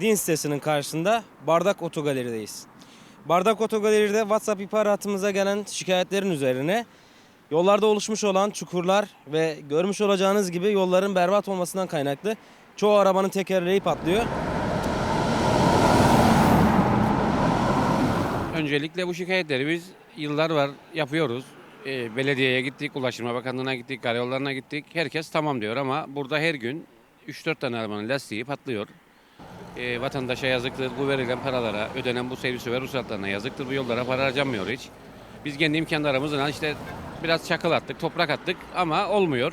din sitesinin karşısında Bardak Otogaleri'deyiz. Bardak Otogaleri'de WhatsApp ihbar hattımıza gelen şikayetlerin üzerine yollarda oluşmuş olan çukurlar ve görmüş olacağınız gibi yolların berbat olmasından kaynaklı çoğu arabanın tekerleği patlıyor. Öncelikle bu şikayetleri biz yıllar var yapıyoruz. Ee, belediyeye gittik, Ulaştırma Bakanlığı'na gittik, karayollarına gittik. Herkes tamam diyor ama burada her gün 3-4 tane arabanın lastiği patlıyor. Ee, vatandaşa yazıktır, bu verilen paralara, ödenen bu servis ve ruhsatlarına yazıktır. Bu yollara para harcanmıyor hiç. Biz kendi imkanlarımızla işte biraz çakıl attık, toprak attık ama olmuyor.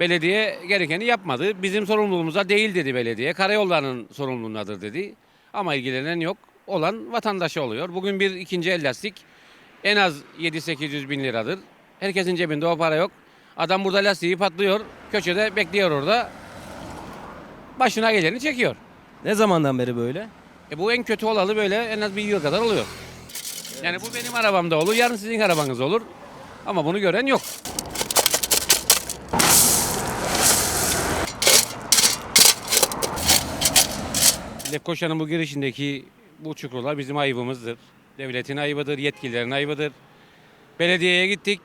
Belediye gerekeni yapmadı. Bizim sorumluluğumuza değil dedi belediye. Karayollarının sorumluluğundadır dedi. Ama ilgilenen yok. Olan vatandaşa oluyor. Bugün bir ikinci el lastik en az 7-800 bin liradır. Herkesin cebinde o para yok. Adam burada lastiği patlıyor. Köşede bekliyor orada. Başına geleni çekiyor. Ne zamandan beri böyle? E bu en kötü olalı böyle en az bir yıl kadar oluyor. Yani bu benim arabamda olur, yarın sizin arabanız olur. Ama bunu gören yok. Lefkoşa'nın bu girişindeki bu çukurlar bizim ayıbımızdır. Devletin ayıbıdır, yetkililerin ayıbıdır. Belediyeye gittik.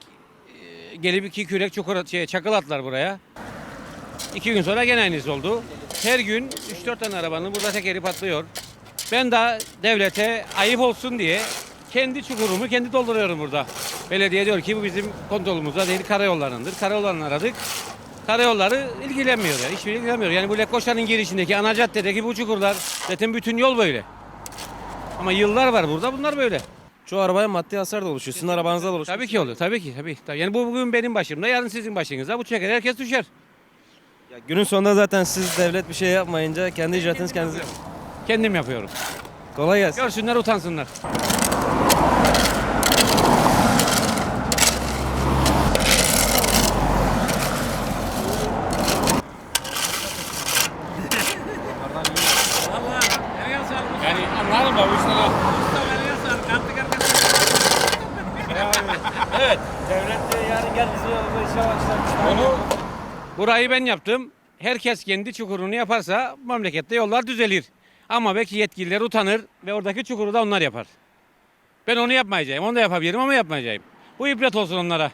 e, Gelip iki kürek çukur, şey, çakıl attılar buraya. İki gün sonra gene aynısı oldu. Her gün 3-4 tane arabanın burada tekeri patlıyor. Ben de devlete ayıp olsun diye kendi çukurumu kendi dolduruyorum burada. Belediye diyor ki bu bizim kontrolümüzde değil karayollarındır. Karayollarını aradık. Karayolları ilgilenmiyor yani. Hiçbir ilgilenmiyor. Yani bu Lekkoşa'nın girişindeki ana caddedeki bu çukurlar zaten bütün yol böyle. Ama yıllar var burada bunlar böyle. Çoğu arabaya maddi hasar da oluşuyor. Sizin arabanızda da oluşuyor. Tabii ki olur. Tabii ki. Tabii. Yani bu bugün benim başımda, yarın sizin başınıza. Bu çeker herkes düşer. Ya günün sonunda zaten siz devlet bir şey yapmayınca kendi icraatınız kendinize. Kendim yapıyorum. Kolay gelsin. Görsünler, utansınlar. Yani da bu işleri. Evet. Devlet de yarın gel bizi işe başlar. Onu burayı ben yaptım. Herkes kendi çukurunu yaparsa memlekette yollar düzelir. Ama belki yetkililer utanır ve oradaki çukuru da onlar yapar. Ben onu yapmayacağım. Onu da yapabilirim ama yapmayacağım. Bu ibret olsun onlara.